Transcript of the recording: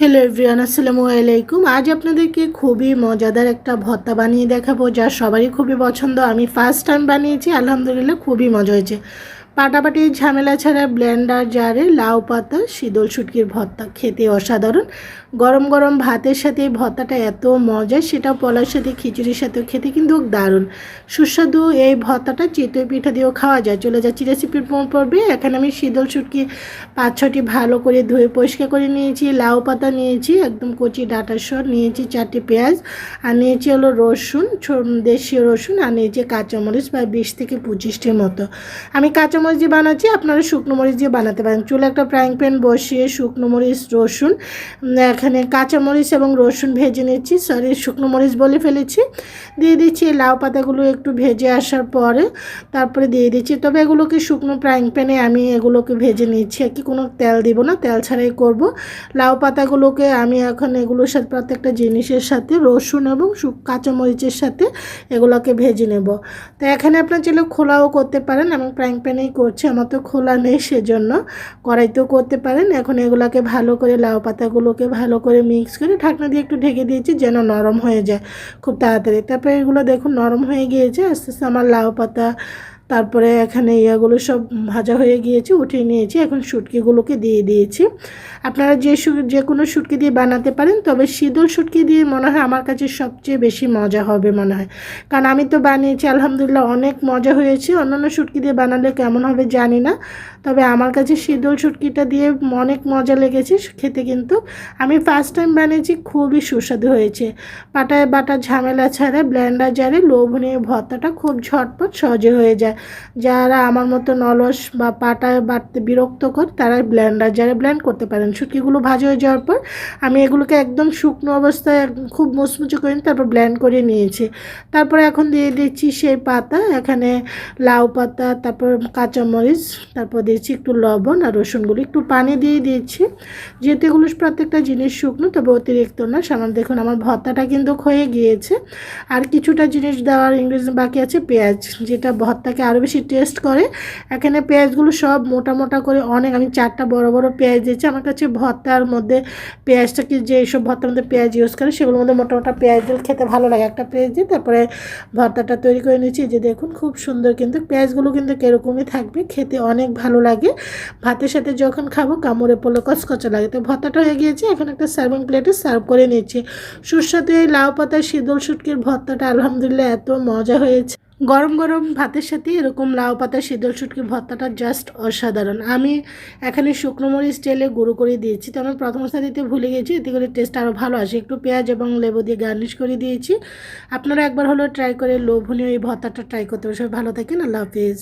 Hello everyone আসসালামু আলাইকুম। আজ আপনাদেরকে খুবই মজাদার একটা ভর্তা বানিয়ে দেখাবো, যা সবারই খুবই পছন্দ। আমি ফার্স্ট টাইম বানিয়েছি, আলহামদুলিল্লাহ খুবই মজা হয়েছে। পাটাপাটি ঝামেলা ছাড়া ব্লেন্ডার, জারে, লাউ পাতা, শীতল শুটকির ভর্তা খেতে অসাধারণ। গরম গরম ভাতের সাথে এই ভর্তাটা এত মজা সেটা পলার সাথে, খিচুড়ির সাথেও খেতে কিন্তু দারুণ। সুস্বাদু এই ভর্তাটা চিতই পিঠা দিয়েও খাওয়া যায়। চলে যাচ্ছি রেসিপির পর্বে। এখানে আমি শীতল শুটকি পাঁচ ছটি ভালো করে ধুয়ে পরিষ্কার করে নিয়েছি, লাউ পাতা নিয়েছি, একদম কচি ডাটা সর, নিয়েছি চারটি পেঁয়াজ, আর নিয়েছি হলো রসুন দেশীয় রসুন, আর নিয়েছি কাঁচামরিচ প্রায় বিশ থেকে পঁচিশটির মতো। আমি কাঁচামরিচ দিয়ে বানাচ্ছি, আপনারা শুকনো মরিচ দিয়ে বানাতে পারেন। চুলে একটা ফ্রাইং প্যান বসিয়ে শুকনো মরিচ, রসুন এখানে কাঁচামরিচ এবং রসুন ভেজে নিচ্ছি। সরি শুকনো মরিচ বলে ফেলেছি। দিয়ে দিচ্ছি লাউ পাতাগুলো একটু ভেজে আসার পরে, তারপরে দিয়ে দিচ্ছি। তবে এগুলোকে শুকনো ফ্রাইং প্যানে আমি এগুলোকে ভেজে নিচ্ছি। আর কি, কোনো তেল দিব না, তেল ছাড়াই করব। লাউ পাতাগুলোকে আমি এখন এগুলোর সাথে, প্রত্যেকটা জিনিসের সাথে, রসুন এবং কাঁচামরিচের সাথে এগুলোকে ভেজে নেব। তো এখানে আপনার চাইলে খোলাও করতে পারেন এবং ফ্রাইং প্যানেই করছি, আমার তো খোলা নেই সেজন্য। কড়াইতেও করতে পারেন। এখন এগুলোকে ভালো করে লাউ পাতাগুলোকে ভালো করে মিক্স করে ঢাকনা দিয়ে একটু ঢেকে দিয়েছি যেন নরম হয়ে যায় খুব তাড়াতাড়ি। তারপরে এগুলো দেখুন নরম হয়ে গিয়েছে, আস্তে আস্তে আমার লাউ পাতা তারপরে এখানে ইয়াগুলো সব ভাজা হয়ে গিয়েছে, উঠিয়ে নিয়েছি। এখন শুটকিগুলোকে দিয়ে দিয়েছি। আপনারা যে যে কোনো শুটকি দিয়ে বানাতে পারেন, তবে শীতল শুটকি দিয়ে মনে হয় আমার কাছে সবচেয়ে বেশি মজা হবে মনে হয়। কারণ আমি তো বানিয়েছি, আলহামদুলিল্লাহ অনেক মজা হয়েছে। অন্যান্য শুটকি দিয়ে বানালে কেমন হবে জানি না। তবে আমার কাছে শীতল শুটকিটা দিয়ে অনেক মজা লেগেছে, খেতে কিন্তু। আমি ফার্স্ট টাইম বানিয়েছি, খুবই সুস্বাদু হয়েছে। পাটায় বাটা ঝামেলা ছাড়া ব্লেন্ডার জারে লোভনীয় ভর্তাটা খুব ঝটপট সহজে হয়ে যায়। যারা আমার মতো নলস বা পাটায় বাটতে বিরক্তকর তারা ব্লেন্ডার জারে ব্লেন্ড করতে পারেন। শুটকিগুলো ভাজা হয়ে যাওয়ার পর আমি এগুলোকে একদম শুকনো অবস্থায় খুব মুচমুচে করে তারপর ব্লেন্ড করে নিয়েছি। তারপরে এখন দিয়ে দিচ্ছি সেই পাতা, এখানে লাউ পাতা, তারপর কাঁচামরিচ, তারপর দিয়েছি একটু লবণ আর রসুনগুলো একটু পানি দিয়ে দিয়েছি। যেহেতু এগুলো প্রত্যেকটা জিনিস শুকনো, তবে অতিরিক্ত না। সামান্য দেখুন, আমার ভর্তাটা কিন্তু হয়ে গিয়েছে। আর কিছুটা জিনিস দেওয়ার ইংরেজি বাকি আছে, পেঁয়াজ, যেটা ভর্তাকে আরও বেশি টেস্ট করে। এখানে পেঁয়াজগুলো সব মোটা মোটা করে অনেক, আমি চারটা বড় বড় পেঁয়াজ দিয়েছি। আমার কাছে ভর্তার মধ্যে পেঁয়াজটাকে যে সব ভর্তার মধ্যে পেঁয়াজ ইউজ করে, সেগুলোর মধ্যে মোটা মোটা পেঁয়াজ খেতে ভালো লাগে। একটা পেঁয়াজ দিয়ে তারপরে ভর্তাটা তৈরি করে নিয়েছি। যে দেখুন, খুব সুন্দর কিন্তু পেঁয়াজগুলো কিন্তু এরকমই থাকবে, খেতে অনেক ভালো লাগে। ভাতের সাথে যখন খাব, কামড়ে পড়লে, কচকচা লাগে। তো ভর্তাটা হয়ে গিয়েছে, এখন একটা সার্ভিং প্লেটে সার্ভ করে নিচ্ছি। সুস্বাদু এই লাউ পাতার শীতল শুটকির ভর্তাটা আলহামদুলিল্লাহ এত মজা হয়েছে। গরম গরম ভাতের সাথে এরকম লাউ পাতা শীতল শুটকির ভর্তাটা জাস্ট অসাধারণ। আমি এখানে শুকনো মরিচ, তেলে গুঁড়ো করে দিয়েছি। তো আমি প্রথম অবস্থা দিতে ভুলে গেছি, এতে করে টেস্ট আরও ভালো আসে। একটু পেঁয়াজ এবং লেবু দিয়ে গার্নিশ করে দিয়েছি। আপনারা একবার হলো ট্রাই করে লোভনীয় এই ভর্তাটা ট্রাই করতে পারেন। সবাই ভালো থাকেন, আল্লাহ হাফিজ।